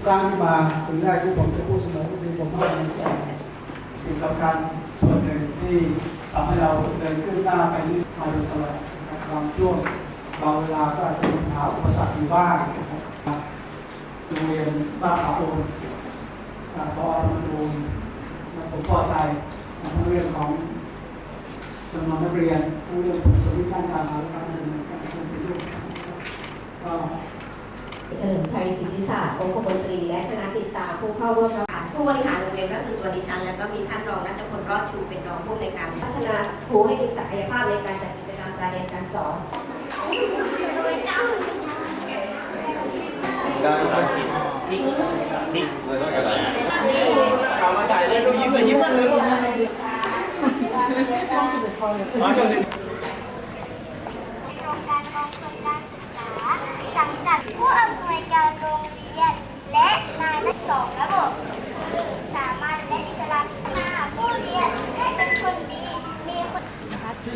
โอครั้งที่มาถึงแรกที่ผมจะพูดเสมอก็คือผมให้กำลังใจสิ่งสำคัญส่วนหนึ่งที่ทำให้เราเดินขึ้นหน้าไปนี่มาโดยตลอดบางช่วงบางเวลาก็อาจจะมีปัญหาอุปสรรคอยู่บ้างโรงเรียนบ้านป่าโออ่าพอมาดูนะผมพอใจในเรื่องของจำนวนนักเรียนผู้เรียนผลสวิตด้านการมาและการดำเนินการเป็นประโยชน์ก็ เฉลิมชัยศิริศาสตร์องคมนตรี และคณะติดตามผู้เข้าร่วมประกาศผู้บริหารโรงเรียนก็คือตัวดิฉัน แล้วก็มีท่านรองรัชพลรอดชูเป็นรองผู้ในการพัฒนาครูให้มีศักยภาพในการจัดกิจกรรมการเรียนการสอนได้ครับนี่เลยต้องกระดาษข่าวมาจ่ายเลยดูยิ้มเลยยิ้มเลยลูกมาช่วงสิ โครงการกองทุนการศึกษาสังกัดผู้อำนวยการโรงเรียน และนายนักสองระบบสามัญและอิสระมาผู้เรียนให้เป็นคนดี มีคุณ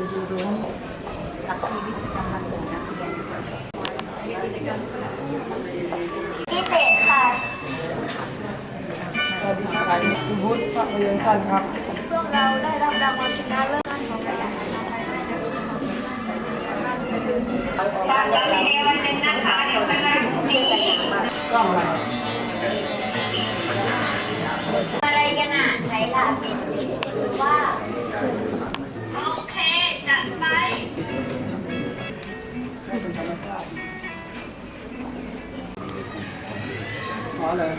ดูดูดูรุ้นกับชีวิตประจำวันของนักเรียนพิเศษค่ะสวัสดีครับคุณพุทธพระเรียนท่านครับพวกเราได้รับรางวัลชนะเลิศของรายการต้องอะไรอะไร ขอเลย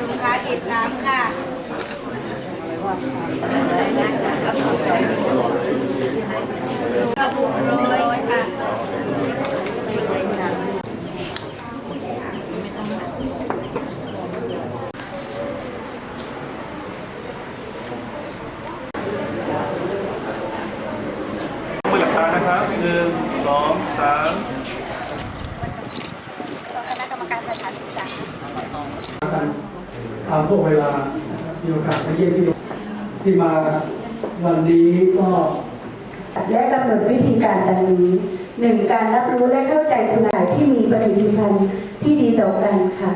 ลูกค้าเก็บน้ำค่ะกระปุกร้อยค่ะ มือหลักฐานนะครับหนึ่งสองสาม คณะกรรมการสถานศึกษา กัน ตามพวกเวลามีโอกาสไปเยี่ยมที่ที่มาวันนี้ก็และกำหนดวิธีการดังนี้หนึ่งการรับรู้และเข้าใจคุณหมายที่มีปฏิทินที่ดีต่อกันค่ะ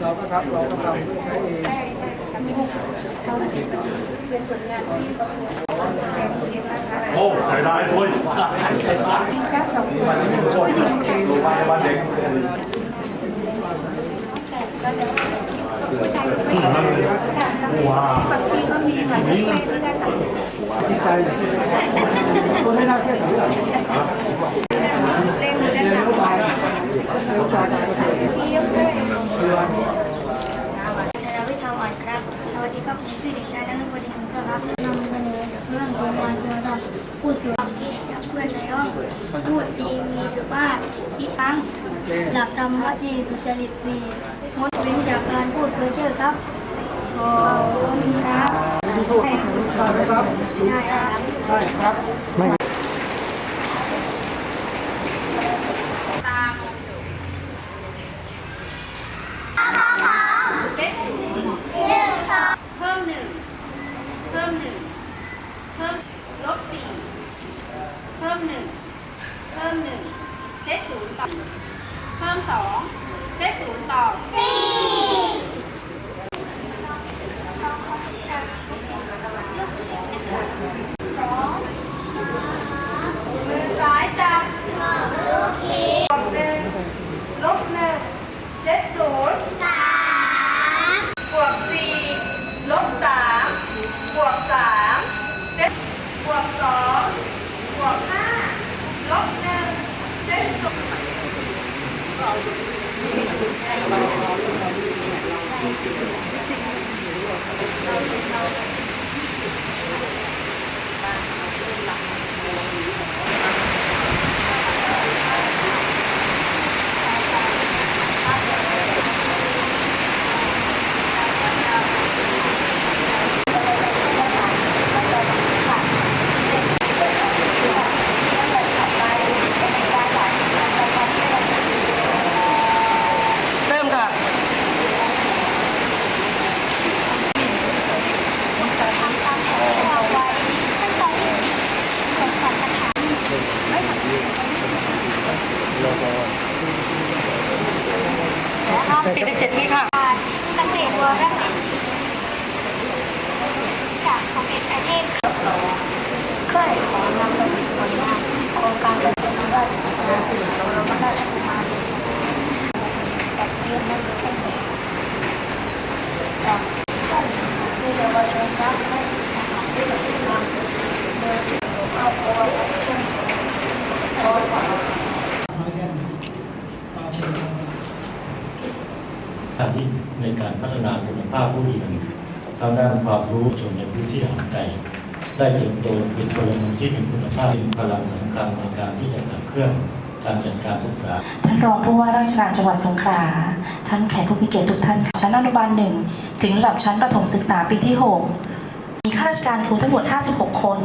เราก็ครับเราก็ทำ เพื่อใช้เองโอ้ใส่ได้ด้วยวันเด็กว้าวที่ใจคนให้น่าเชื่อถือเรียนรู้ไปเรียนรู้จากการเกษตรเชื่อ เราวิชาอ่อนครับ สวัสดี ครับผมชื่อเด็กชายนันทบุรีของครับนำเสนอเรื่องของการเจอริญพูดสวยคิดกับเพื่อนในห้องพูดดีมีสุภาพที่ตั้งหลักธรรมะที่สุจริตสี่งดเว้นจากการพูดเพ้อเจ้อครับขอบคุณครับได้ไหมครับได้ครับได้ครับไม่ หนึ่งเซตศูนย์ต่อ เพิ่มสองเซตศูนย์ต่อสี่มือซ้ายจับ บวกหนึ่งลบหนึ่งเจ็ดศูนย์สามบวกสี่ลบสามบวกสามเจ็ดบวกสองบวกห้าลบหนึ่งเจ็ดศูนย์ เริ่มค่ะ ติดเจ็ดนี่ค่ะเกษตรวรวิถีจากสมเด็จพระเทพขับสองเคยขอนำเสนอผลงานโครงการสมเด็จพระราชสุดาสิริบรมราชกุมารีแต่เรียนไม่รู้ตั้งแต่จากท่านมีเยาวชนรักและศึกษาที่จะนำโดยสุภาพบุรุษและช่วงร้อยกว่า หน้าที่ในการพัฒนาคุณภาพผู้เรียน ทางด้านความรู้ชนในพื้นที่ห่างไกลได้เติบโตเป็นพลเมืองที่มีคุณภาพเป็นพลังสำคัญในการที่จะขับเคลื่อนการจัดการศึกษา ท่านรองผู้ว่าราชการจังหวัดสงขลา ท่านแขกผู้มีเกียรติทุกท่านชั้นอนุบาลหนึ่งถึงระดับชั้นประถมศึกษาปีที่ 6 มีข้าราชการครูทั้งหมด 56 คน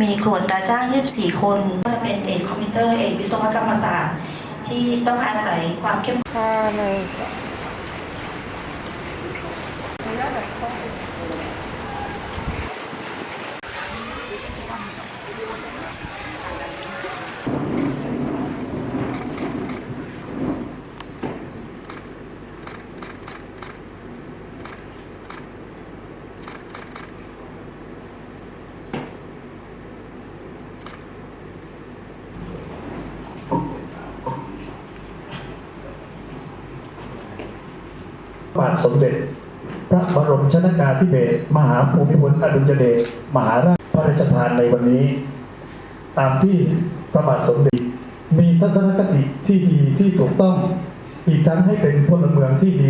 มีครูอัตราจ้าง 24 คนก็จะเป็นเอกคอมพิวเตอร์เอกวิศวกรรมศาสตร์ที่ต้องอาศัยความเข้มข้นใน บาทสมเด็จ พระบรมชนกาธิเบศรมหาภูมิพลอดุลยเดชมหาราชพระราชทานในวันนี้ ตามที่พระบาทสมเด็จ มีทัศนคติที่ดีที่ถูกต้อง อีกทั้งให้เป็นพลเมืองที่ดี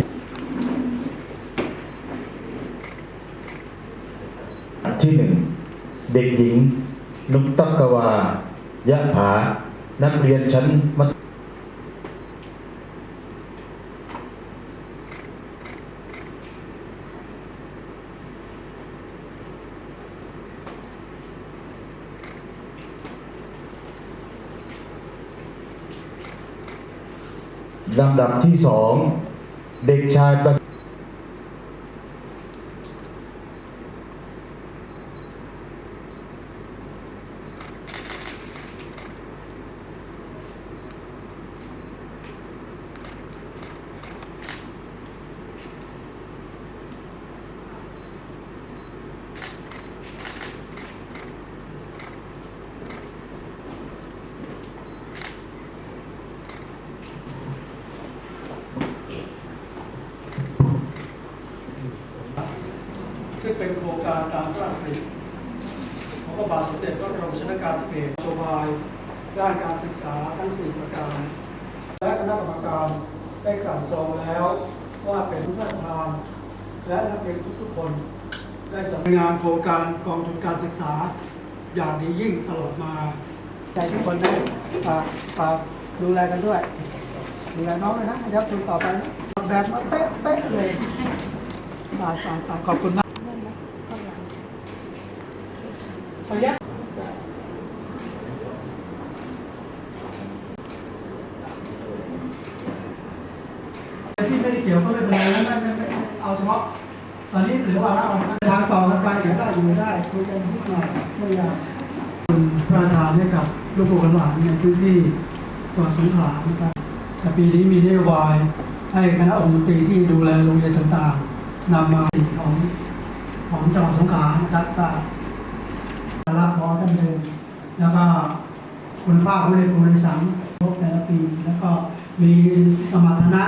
ที่หนึ่งเด็กหญิง นุกตักกวายะผา นักเรียนชั้นมัธ ลำดับที่สองเด็กชายประึ่งเป็นโครงการตามพระราชดำริของพระบาทสมเด็จพระบรมชนกาธิเบศรโยบาย ด้านการศึกษาทั้งสี่ประการ และคณะกรรมการได้กลั่นกรองแล้วว่าเป็นผู้ทาน และนักเรียนทุกๆคน ได้สำนักงานโครงการกองทุนการศึกษาอย่างดียิ่งตลอดมาใจทุกคนได้ฝากฝากดูแลกันด้วย ดูแลน้องเลยนะเดี๋ยวคุณต่อไปนะแบบมาเป๊ะเป๊ะเลยฝากฝากฝากขอบคุณมาก ขออนุญาตที่ไม่ได้เกี่ยวก็ไม่เป็นไรนะไม่ไม่ไม่เอาเฉพาะตอนนี้ถือว่าเราทางต่อกันไปเดี๋ยวได้อยู่ได้คุยกันนิดหน่อยไม่ยากคุณประทานให้กับลูกหลานในพื้นที่จังหวัดสงขลานะครับแต่ปีนี้มีนโยบายให้คณะองค์มนตรีที่ดูแลโรงเรียนต่างๆนำมาของของจังหวัดสงขลานะครับ รับพอท่านเดิมแล้วก็คุณภาพผู้เรียนผู้โดยสารครบแต่ละปี แล้วก็มีสมรรถนะ